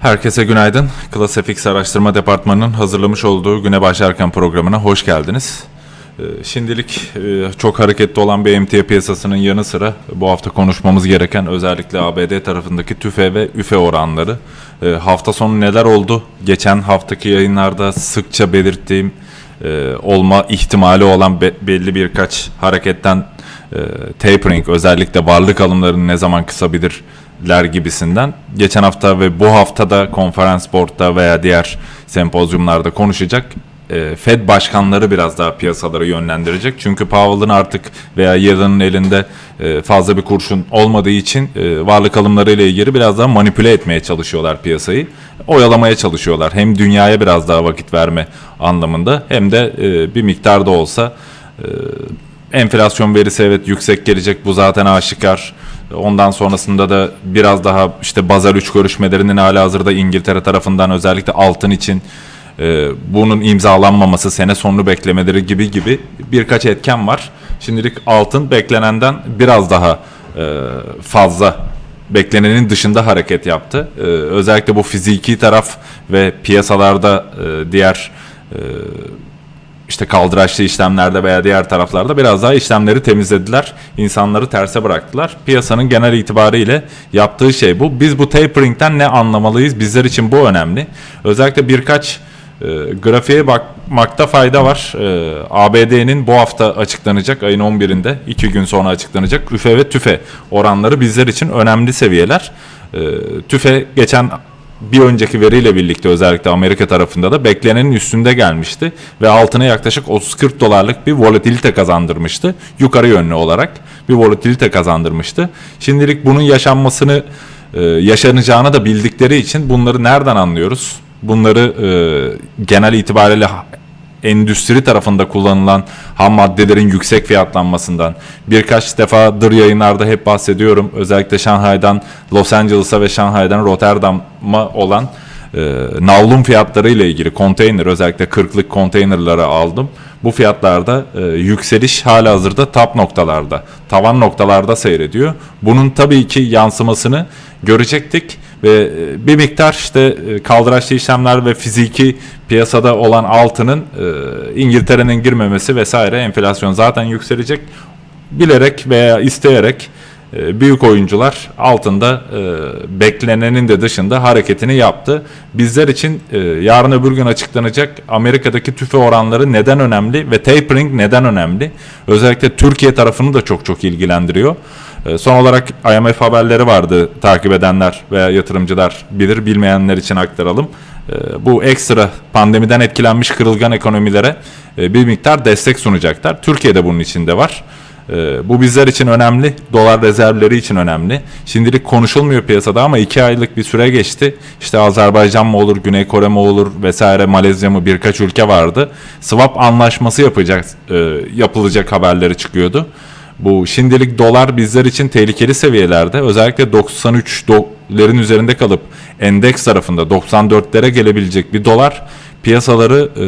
Herkese günaydın. Class FX Araştırma Departmanı'nın hazırlamış olduğu Güne Başlarken programına hoş geldiniz. Ee, Şimdilik e, çok hareketli olan bir emtia piyasasının yanı sıra bu hafta konuşmamız gereken özellikle ABD tarafındaki TÜFE ve üfe oranları. Ee, Hafta sonu neler oldu? Geçen haftaki yayınlarda sıkça belirttiğim e, olma ihtimali olan be- belli birkaç hareketten e, tapering özellikle varlık alımlarını ne zaman kısabilirler gibisinden geçen hafta ve bu haftada konferans board'da veya diğer sempozyumlarda konuşacak e, Fed başkanları biraz daha piyasaları yönlendirecek. Çünkü Powell'ın artık veya Yellen'ın elinde e, fazla bir kurşun olmadığı için e, varlık alımları ile ilgili biraz daha manipüle etmeye çalışıyorlar piyasayı. Oyalamaya çalışıyorlar. Hem dünyaya biraz daha vakit verme anlamında hem de e, bir miktar da olsa enflasyon verisi evet yüksek gelecek bu zaten aşikar. Ondan sonrasında da biraz daha işte Bazar 3 görüşmelerinin hala hazırda İngiltere tarafından özellikle altın için e, bunun imzalanmaması, sene sonunu beklemeleri gibi gibi birkaç etken var. Şimdilik altın beklenenden biraz daha e, fazla beklenenin dışında hareket yaptı. E, özellikle bu fiziki taraf ve piyasalarda e, diğer e, işte kaldıraçlı işlemlerde veya diğer taraflarda biraz daha işlemleri temizlediler. İnsanları terse bıraktılar. Piyasanın genel itibariyle yaptığı şey bu. Biz bu tapering'den ne anlamalıyız? Bizler için bu önemli. Özellikle birkaç e, grafiğe bakmakta fayda var. E, ABD'nin bu hafta açıklanacak ayın 11'inde 2 gün sonra açıklanacak üfe ve tüfe oranları bizler için önemli seviyeler. E, tüfe geçen bir önceki veriyle birlikte özellikle Amerika tarafında da beklenenin üstünde gelmişti ve altına yaklaşık 30-40 dolarlık bir volatilite kazandırmıştı. Yukarı yönlü olarak bir volatilite kazandırmıştı. Şimdilik bunun yaşanmasını e, yaşanacağını da bildikleri için bunları nereden anlıyoruz? Bunları e, genel itibariyle endüstri tarafında kullanılan ham maddelerin yüksek fiyatlanmasından birkaç defadır yayınlarda hep bahsediyorum. Özellikle Şanghay'dan Los Angeles'a ve Şanghay'dan Rotterdam'a olan e, navlun fiyatları ile ilgili konteyner özellikle 40'lık konteynerları aldım. Bu fiyatlarda e, yükseliş hala hazırda top noktalarda, tavan noktalarda seyrediyor. Bunun tabii ki yansımasını görecektik ve e, bir miktar işte e, kaldıraçlı işlemler ve fiziki piyasada olan altının e, İngiltere'nin girmemesi vesaire enflasyon zaten yükselecek. Bilerek veya isteyerek büyük oyuncular altında beklenenin de dışında hareketini yaptı. Bizler için yarın öbür gün açıklanacak Amerika'daki tüfe oranları neden önemli ve tapering neden önemli? Özellikle Türkiye tarafını da çok çok ilgilendiriyor. E, Son olarak IMF haberleri vardı takip edenler veya yatırımcılar bilir bilmeyenler için aktaralım. E, Bu ekstra pandemiden etkilenmiş kırılgan ekonomilere e, bir miktar destek sunacaklar. Türkiye'de bunun içinde var. E, Bu bizler için önemli, dolar rezervleri için önemli. Şimdilik konuşulmuyor piyasada ama iki aylık bir süre geçti. İşte Azerbaycan mı olur, Güney Kore mi olur vesaire Malezya mı birkaç ülke vardı. Swap anlaşması yapacak, e, yapılacak haberleri çıkıyordu. Bu şimdilik dolar bizler için tehlikeli seviyelerde. Özellikle 93 doların üzerinde kalıp endeks tarafında 94'lere gelebilecek bir dolar piyasaları e,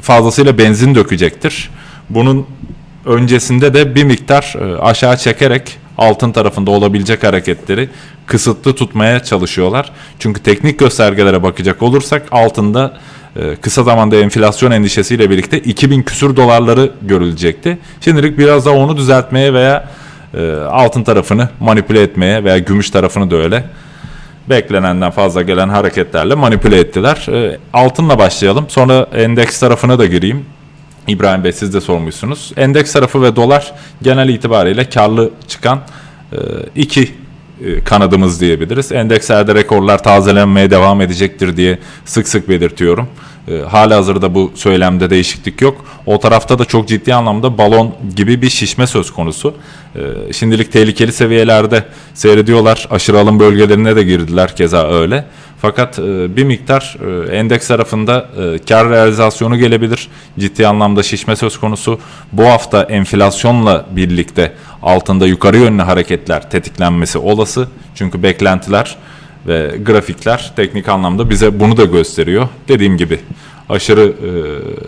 fazlasıyla benzin dökecektir. Bunun öncesinde de bir miktar e, aşağı çekerek altın tarafında olabilecek hareketleri kısıtlı tutmaya çalışıyorlar. Çünkü teknik göstergelere bakacak olursak altında kısa zamanda enflasyon endişesiyle birlikte 2000 küsür dolarları görülecekti. Şimdilik biraz daha onu düzeltmeye veya e, altın tarafını manipüle etmeye veya gümüş tarafını da öyle beklenenden fazla gelen hareketlerle manipüle ettiler. E, altınla başlayalım. Sonra endeks tarafına da gireyim. İbrahim Bey siz de sormuşsunuz. Endeks tarafı ve dolar genel itibariyle karlı çıkan e, iki kanadımız diyebiliriz. Endekslerde rekorlar tazelenmeye devam edecektir diye sık sık belirtiyorum. E, Hala hazırda bu söylemde değişiklik yok. O tarafta da çok ciddi anlamda balon gibi bir şişme söz konusu. E, Şimdilik tehlikeli seviyelerde seyrediyorlar. Aşırı alım bölgelerine de girdiler keza öyle. Fakat e, bir miktar e, endeks tarafında e, kar realizasyonu gelebilir. Ciddi anlamda şişme söz konusu. Bu hafta enflasyonla birlikte altında yukarı yönlü hareketler tetiklenmesi olası. Çünkü beklentiler ve grafikler teknik anlamda bize bunu da gösteriyor. Dediğim gibi aşırı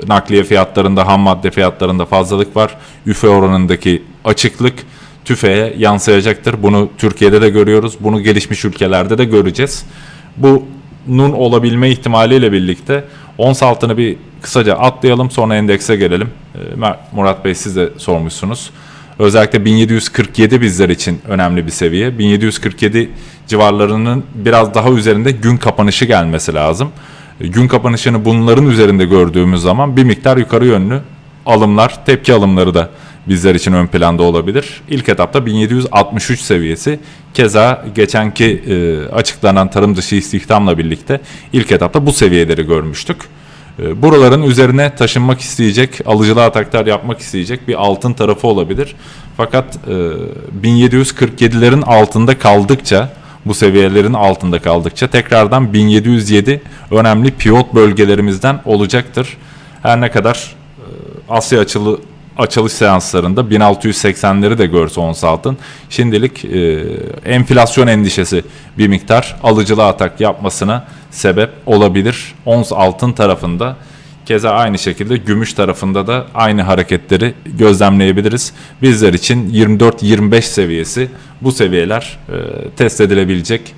nakliye fiyatlarında, ham madde fiyatlarında fazlalık var. Üfe oranındaki açıklık tüfeğe yansıyacaktır. Bunu Türkiye'de de görüyoruz. Bunu gelişmiş ülkelerde de göreceğiz. Bunun olabilme ihtimaliyle birlikte ons altını bir kısaca atlayalım sonra endekse gelelim. Ee, Murat Bey siz de sormuşsunuz. Özellikle 1747 bizler için önemli bir seviye. 1747 civarlarının biraz daha üzerinde gün kapanışı gelmesi lazım. Ee, Gün kapanışını bunların üzerinde gördüğümüz zaman bir miktar yukarı yönlü alımlar, tepki alımları da bizler için ön planda olabilir. İlk etapta 1763 seviyesi. Keza geçenki e, açıklanan tarım dışı istihdamla birlikte ilk etapta bu seviyeleri görmüştük. E, buraların üzerine taşınmak isteyecek, alıcılı ataklar yapmak isteyecek bir altın tarafı olabilir. Fakat e, 1747'lerin altında kaldıkça bu seviyelerin altında kaldıkça tekrardan 1707 önemli pivot bölgelerimizden olacaktır. Her ne kadar Asya açılı açılış seanslarında 1680'leri de görse ons altın. Şimdilik e, enflasyon endişesi bir miktar alıcılı atak yapmasına sebep olabilir. Ons altın tarafında keza aynı şekilde gümüş tarafında da aynı hareketleri gözlemleyebiliriz. Bizler için 24-25 seviyesi bu seviyeler e, test edilebilecek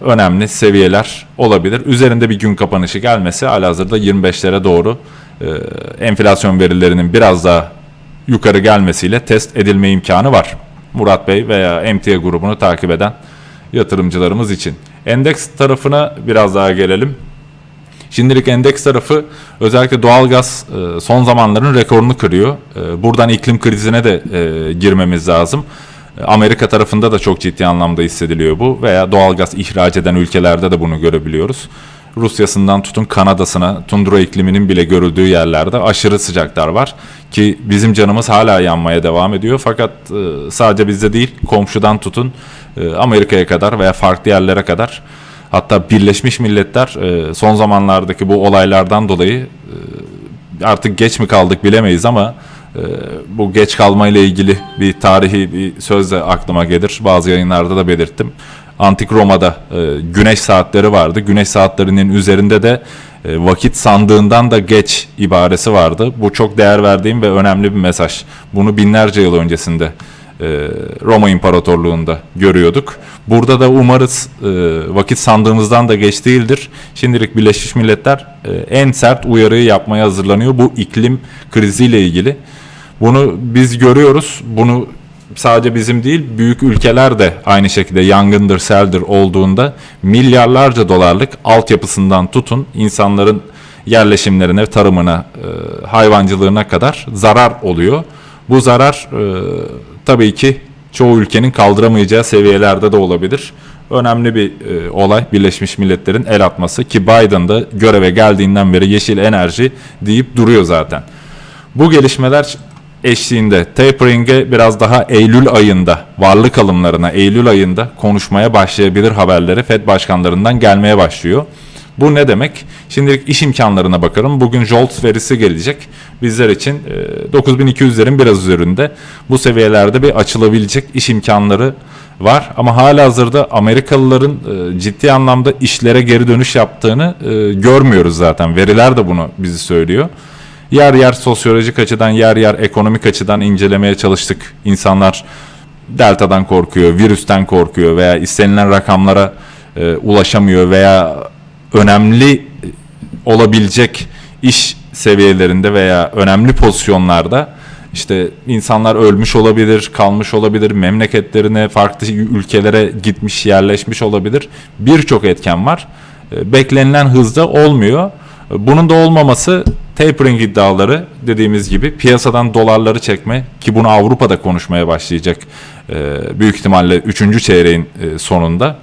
önemli seviyeler olabilir. Üzerinde bir gün kapanışı gelmesi halihazırda 25'lere doğru e, enflasyon verilerinin biraz daha yukarı gelmesiyle test edilme imkanı var. Murat Bey veya emtia grubunu takip eden yatırımcılarımız için. Endeks tarafına biraz daha gelelim. Şimdilik endeks tarafı özellikle doğalgaz e, son zamanların rekorunu kırıyor. E, Buradan iklim krizine de e, girmemiz lazım. Amerika tarafında da çok ciddi anlamda hissediliyor bu veya doğalgaz ihraç eden ülkelerde de bunu görebiliyoruz. Rusya'sından tutun Kanada'sına, tundra ikliminin bile görüldüğü yerlerde aşırı sıcaklar var. Ki bizim canımız hala yanmaya devam ediyor. Fakat e, sadece bizde değil, komşudan tutun e, Amerika'ya kadar veya farklı yerlere kadar Hatta Birleşmiş Milletler e, son zamanlardaki bu olaylardan dolayı artık geç mi kaldık bilemeyiz ama bu geç kalma ile ilgili bir tarihi bir söz de aklıma gelir. Bazı yayınlarda da belirttim. Antik Roma'da e, güneş saatleri vardı. Güneş saatlerinin üzerinde de e, vakit sandığından da geç ibaresi vardı. Bu çok değer verdiğim ve önemli bir mesaj. Bunu binlerce yıl öncesinde e, Roma İmparatorluğu'nda görüyorduk. Burada da umarız e, vakit sandığımızdan da geç değildir. Şimdilik Birleşmiş Milletler e, en sert uyarıyı yapmaya hazırlanıyor bu iklim kriziyle ilgili. Bunu biz görüyoruz. Bunu sadece bizim değil büyük ülkeler de aynı şekilde yangındır, seldir olduğunda milyarlarca dolarlık altyapısından tutun insanların yerleşimlerine, tarımına, e, hayvancılığına kadar zarar oluyor. Bu zarar e, tabii ki çoğu ülkenin kaldıramayacağı seviyelerde de olabilir. Önemli bir e, olay Birleşmiş Milletler'in el atması ki Biden da göreve geldiğinden beri yeşil enerji deyip duruyor zaten. Bu gelişmeler eşliğinde tapering'e biraz daha Eylül ayında varlık alımlarına Eylül ayında konuşmaya başlayabilir haberleri Fed başkanlarından gelmeye başlıyor. Bu ne demek? Şimdilik iş imkanlarına bakalım. Bugün JOLTS verisi gelecek. Bizler için e, 9200'lerin biraz üzerinde bu seviyelerde bir açılabilecek iş imkanları var. Ama hala hazırda Amerikalıların e, ciddi anlamda işlere geri dönüş yaptığını e, görmüyoruz zaten. Veriler de bunu bizi söylüyor. Yer yer sosyolojik açıdan, yer yer ekonomik açıdan incelemeye çalıştık. İnsanlar deltadan korkuyor, virüsten korkuyor veya istenilen rakamlara e, ulaşamıyor veya önemli olabilecek iş seviyelerinde veya önemli pozisyonlarda işte insanlar ölmüş olabilir, kalmış olabilir, memleketlerine, farklı ülkelere gitmiş, yerleşmiş olabilir. Birçok etken var. E, Beklenilen hızda olmuyor. Bunun da olmaması tapering iddiaları dediğimiz gibi piyasadan dolarları çekme ki bunu Avrupa'da konuşmaya başlayacak e, büyük ihtimalle 3. çeyreğin e, sonunda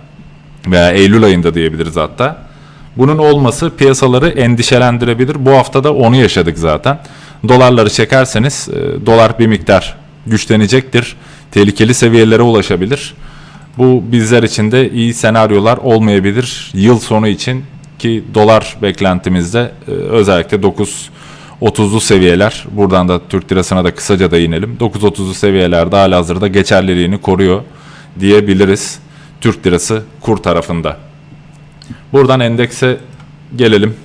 veya Eylül ayında diyebiliriz hatta. Bunun olması piyasaları endişelendirebilir. Bu hafta da onu yaşadık zaten. Dolarları çekerseniz e, dolar bir miktar güçlenecektir. Tehlikeli seviyelere ulaşabilir. Bu bizler için de iyi senaryolar olmayabilir. Yıl sonu için ki dolar beklentimizde e, özellikle 9 30'lu seviyeler. Buradan da Türk lirasına da kısaca değinelim. 9.30'lu seviyelerde hala hazırda geçerliliğini koruyor diyebiliriz. Türk lirası kur tarafında. Buradan endekse gelelim.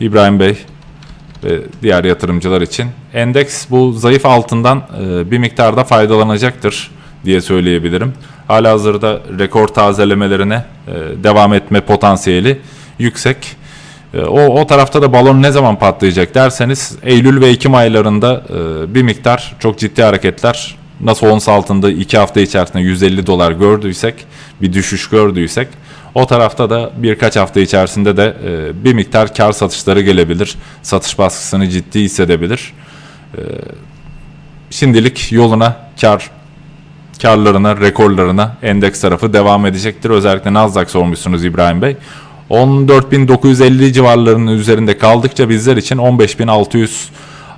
İbrahim Bey ve diğer yatırımcılar için. Endeks bu zayıf altından e, bir miktarda faydalanacaktır diye söyleyebilirim. Halihazırda rekor tazelemelerine e, devam etme potansiyeli yüksek. E, O, o tarafta da balon ne zaman patlayacak derseniz Eylül ve Ekim aylarında e, bir miktar çok ciddi hareketler nasıl ons altında 2 hafta içerisinde 150 dolar gördüysek bir düşüş gördüysek o tarafta da birkaç hafta içerisinde de e, bir miktar kar satışları gelebilir. Satış baskısını ciddi hissedebilir. E, şimdilik yoluna kar karlarına, rekorlarına endeks tarafı devam edecektir. Özellikle Nasdaq sormuşsunuz İbrahim Bey. 14.950 civarlarının üzerinde kaldıkça bizler için 15.600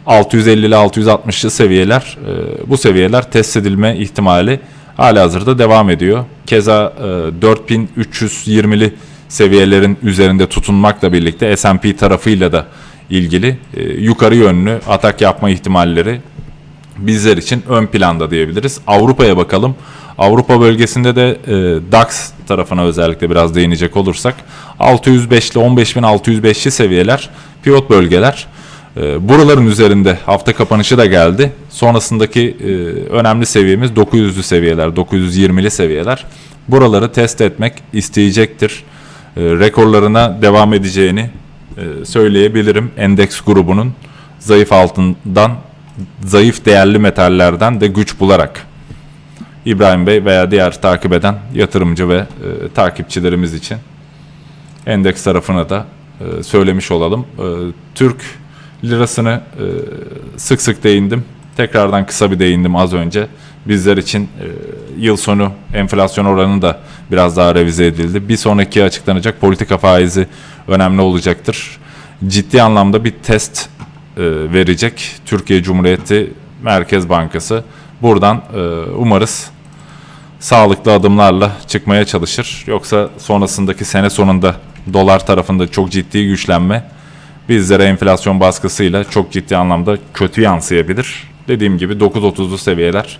650 ile 660'lı seviyeler e, bu seviyeler test edilme ihtimali hala hazırda devam ediyor. Keza e, 4320'li seviyelerin üzerinde tutunmakla birlikte S&P tarafıyla da ilgili e, yukarı yönlü atak yapma ihtimalleri bizler için ön planda diyebiliriz. Avrupa'ya bakalım. Avrupa bölgesinde de e, DAX tarafına özellikle biraz değinecek olursak 605 ile 15605'li seviyeler pivot bölgeler. E, buraların üzerinde hafta kapanışı da geldi. Sonrasındaki e, önemli seviyemiz 900'lü seviyeler, 920'li seviyeler. Buraları test etmek isteyecektir. E, rekorlarına devam edeceğini e, söyleyebilirim. Endeks grubunun zayıf altından, zayıf değerli metallerden de güç bularak. İbrahim Bey veya diğer takip eden yatırımcı ve e, takipçilerimiz için endeks tarafına da e, söylemiş olalım. E, Türk lirasını e, sık sık değindim. Tekrardan kısa bir değindim az önce. Bizler için e, yıl sonu enflasyon oranı da biraz daha revize edildi. Bir sonraki açıklanacak politika faizi önemli olacaktır. Ciddi anlamda bir test verecek Türkiye Cumhuriyeti Merkez Bankası. Buradan e, umarız sağlıklı adımlarla çıkmaya çalışır. Yoksa sonrasındaki sene sonunda dolar tarafında çok ciddi güçlenme bizlere enflasyon baskısıyla çok ciddi anlamda kötü yansıyabilir. Dediğim gibi 9.30'lu seviyeler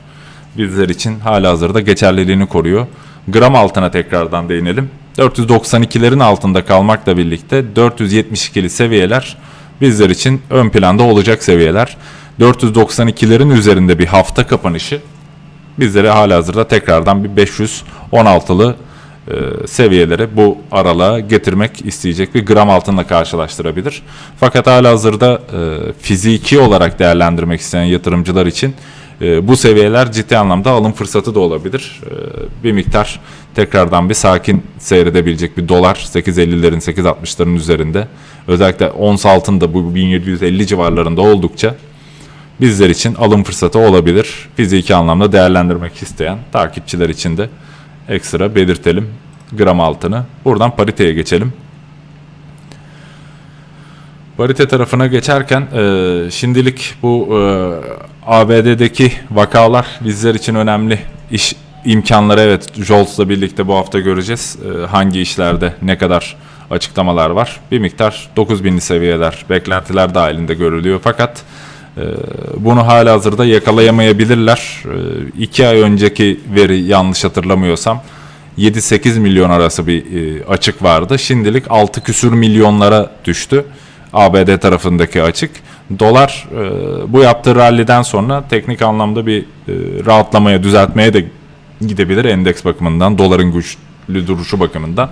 bizler için hala hazırda geçerliliğini koruyor. Gram altına tekrardan değinelim. 492'lerin altında kalmakla birlikte 472'li seviyeler bizler için ön planda olacak seviyeler. 492'lerin üzerinde bir hafta kapanışı bizlere hala hazırda tekrardan bir 516'lı e, seviyeleri bu aralığa getirmek isteyecek bir gram altınla karşılaştırabilir. Fakat hala hazırda e, fiziki olarak değerlendirmek isteyen yatırımcılar için e, bu seviyeler ciddi anlamda alım fırsatı da olabilir. E, bir miktar tekrardan bir sakin seyredebilecek bir dolar 8.50'lerin 8.60'ların üzerinde. Özellikle ons altında bu 1750 civarlarında oldukça bizler için alım fırsatı olabilir. Fiziki anlamda değerlendirmek isteyen takipçiler için de ekstra belirtelim gram altını. Buradan pariteye geçelim. Parite tarafına geçerken e, şimdilik bu e, ABD'deki vakalar bizler için önemli iş imkanları evet Jolts'la birlikte bu hafta göreceğiz. E, hangi işlerde ne kadar açıklamalar var. Bir miktar 9000'li seviyeler beklentiler dahilinde görülüyor fakat e, bunu hala hazırda yakalayamayabilirler. 2 ay önceki veri yanlış hatırlamıyorsam 7-8 milyon arası bir e, açık vardı. Şimdilik 6 küsür milyonlara düştü. ABD tarafındaki açık. Dolar e, bu yaptığı ralliden sonra teknik anlamda bir e, rahatlamaya, düzeltmeye de gidebilir endeks bakımından, doların güçlü duruşu bakımından.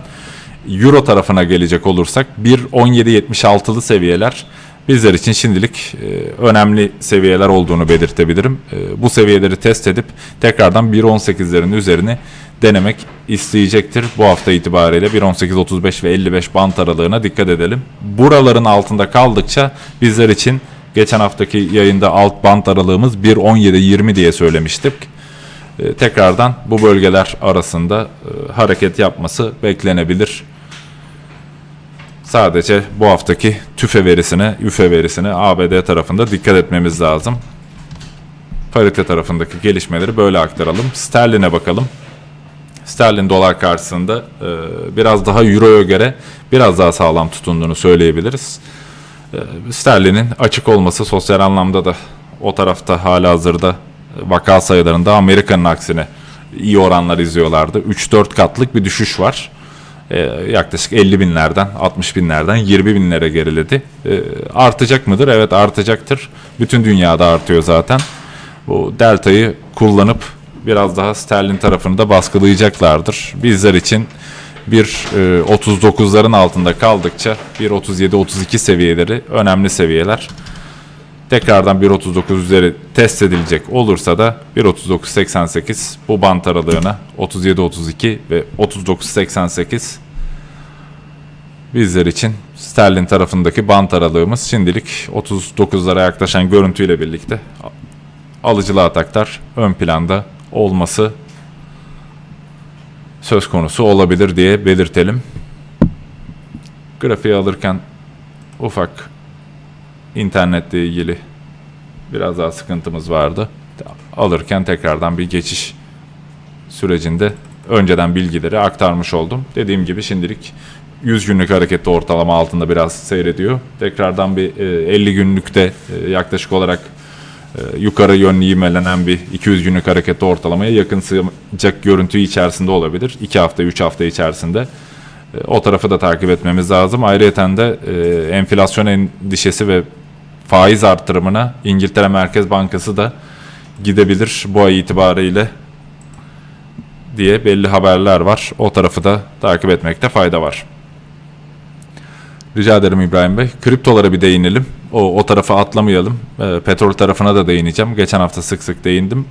Euro tarafına gelecek olursak 1.17.76'lı seviyeler bizler için şimdilik e, önemli seviyeler olduğunu belirtebilirim. Bu seviyeleri test edip tekrardan 1.18'lerin üzerini denemek isteyecektir. Bu hafta itibariyle 1.18.35 ve 55 bant aralığına dikkat edelim. Buraların altında kaldıkça bizler için geçen haftaki yayında alt bant aralığımız 1.17.20 diye söylemiştik. E, tekrardan bu bölgeler arasında e, hareket yapması beklenebilir. Sadece bu haftaki tüfe verisine, üfe verisine ABD tarafında dikkat etmemiz lazım. Parite tarafındaki gelişmeleri böyle aktaralım. Sterline bakalım. Sterlin dolar karşısında e, biraz daha Euro'ya göre biraz daha sağlam tutunduğunu söyleyebiliriz. E, Sterlin'in açık olması sosyal anlamda da o tarafta hala hazırda vaka sayılarında Amerika'nın aksine iyi oranlar izliyorlardı. 3-4 katlık bir düşüş var. E, yaklaşık 50 binlerden 60 binlerden 20 binlere geriledi. E, artacak mıdır? Evet artacaktır. Bütün dünyada artıyor zaten. Bu deltayı kullanıp biraz daha sterlin tarafını da baskılayacaklardır. Bizler için bir e, 39'ların altında kaldıkça 1.37-32 seviyeleri önemli seviyeler. Tekrardan 1.39 üzeri test edilecek olursa da 1.39.88 bu bant aralığına 37.32 ve 39.88 bizler için sterlin tarafındaki bant aralığımız şimdilik 39'lara yaklaşan görüntüyle birlikte alıcılı ataklar ön planda olması söz konusu olabilir diye belirtelim. Grafiği alırken ufak internetle ilgili biraz daha sıkıntımız vardı. Alırken tekrardan bir geçiş sürecinde önceden bilgileri aktarmış oldum. Dediğim gibi şimdilik 100 günlük hareketli ortalama altında biraz seyrediyor. Tekrardan bir e, 50 günlükte e, yaklaşık olarak e, yukarı yönlü ivmelenen bir 200 günlük hareketli ortalamaya yakın sığacak görüntü içerisinde olabilir. 2 hafta 3 hafta içerisinde. E, O tarafı da takip etmemiz lazım. Ayrıca de e, enflasyon endişesi ve faiz artırımına İngiltere Merkez Bankası da gidebilir bu ay itibariyle diye belli haberler var. O tarafı da takip etmekte fayda var. Rica ederim İbrahim Bey. Kriptolara bir değinelim. O, o tarafa atlamayalım. E, petrol tarafına da değineceğim. Geçen hafta sık sık değindim.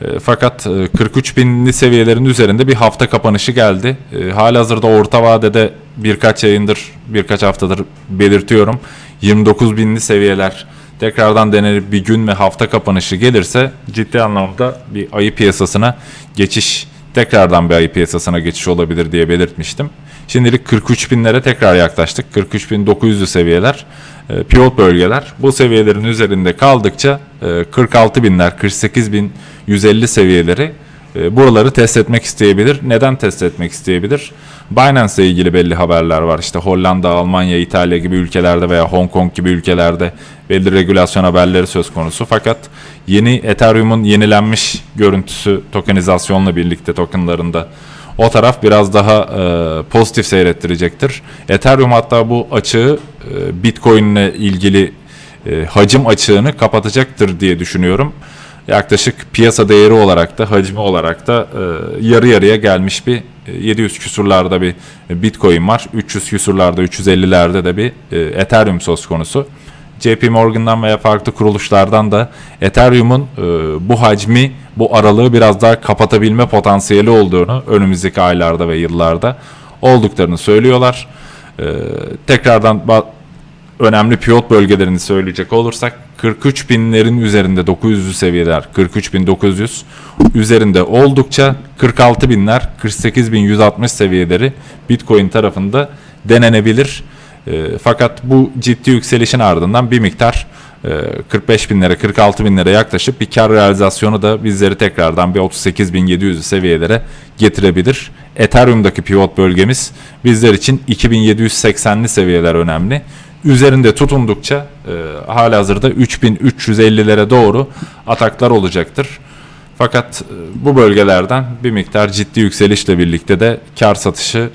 E, fakat e, 43 binli seviyelerin üzerinde bir hafta kapanışı geldi. E, halihazırda orta vadede birkaç yayındır, birkaç haftadır belirtiyorum. 29 binli seviyeler tekrardan denenip bir gün ve hafta kapanışı gelirse ciddi anlamda bir ayı piyasasına geçiş tekrardan bir ayı piyasasına geçiş olabilir diye belirtmiştim. Şimdilik 43 binlere tekrar yaklaştık. 43 bin 900'lü seviyeler, e, pivot bölgeler. Bu seviyelerin üzerinde kaldıkça e, 46 binler, 48 bin 150 seviyeleri e, buraları test etmek isteyebilir. Neden test etmek isteyebilir? Binance ile ilgili belli haberler var. İşte Hollanda, Almanya, İtalya gibi ülkelerde veya Hong Kong gibi ülkelerde belli regülasyon haberleri söz konusu. Fakat yeni Ethereum'un yenilenmiş görüntüsü tokenizasyonla birlikte tokenlarında o taraf biraz daha e, pozitif seyrettirecektir. Ethereum hatta bu açığı e, Bitcoin ile ilgili e, hacim açığını kapatacaktır diye düşünüyorum. Yaklaşık piyasa değeri olarak da hacmi olarak da e, yarı yarıya gelmiş bir e, 700 küsurlarda bir Bitcoin var. 300 küsurlarda 350'lerde de bir e, Ethereum söz konusu. JP Morgan'dan veya farklı kuruluşlardan da Ethereum'un e, bu hacmi, bu aralığı biraz daha kapatabilme potansiyeli olduğunu önümüzdeki aylarda ve yıllarda olduklarını söylüyorlar. E, tekrardan önemli pivot bölgelerini söyleyecek olursak 43 binlerin üzerinde 900'lü seviyeler 43 bin 900 üzerinde oldukça 46 binler 48 bin 160 seviyeleri Bitcoin tarafında denenebilir. E, fakat bu ciddi yükselişin ardından bir miktar e, 45 binlere 46 binlere yaklaşıp bir kar realizasyonu da bizleri tekrardan bir 38 bin 700 seviyelere getirebilir. Ethereum'daki pivot bölgemiz bizler için 2780'li seviyeler önemli. Üzerinde tutundukça e, halihazırda 3350'lere doğru ataklar olacaktır. Fakat e, bu bölgelerden bir miktar ciddi yükselişle birlikte de kar satışı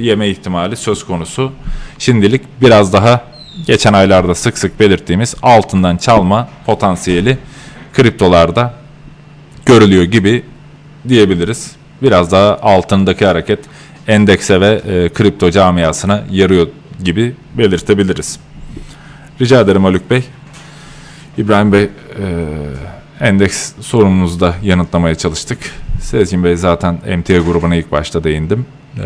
yeme ihtimali söz konusu. Şimdilik biraz daha geçen aylarda sık sık belirttiğimiz altından çalma potansiyeli kriptolarda görülüyor gibi diyebiliriz. Biraz daha altındaki hareket endekse ve e, kripto camiasına yarıyor gibi belirtebiliriz. Rica ederim Haluk Bey. İbrahim Bey, e, endeks sorumunuzu da yanıtlamaya çalıştık. Sezgin Bey zaten emtia grubuna ilk başta değindim. E,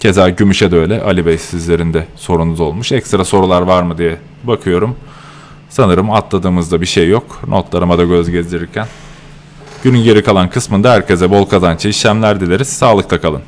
keza Gümüş'e de öyle. Ali Bey sizlerin de sorunuz olmuş. Ekstra sorular var mı diye bakıyorum. Sanırım atladığımızda bir şey yok. Notlarıma da göz gezdirirken. Günün geri kalan kısmında herkese bol kazançlı işlemler dileriz. Sağlıkta kalın.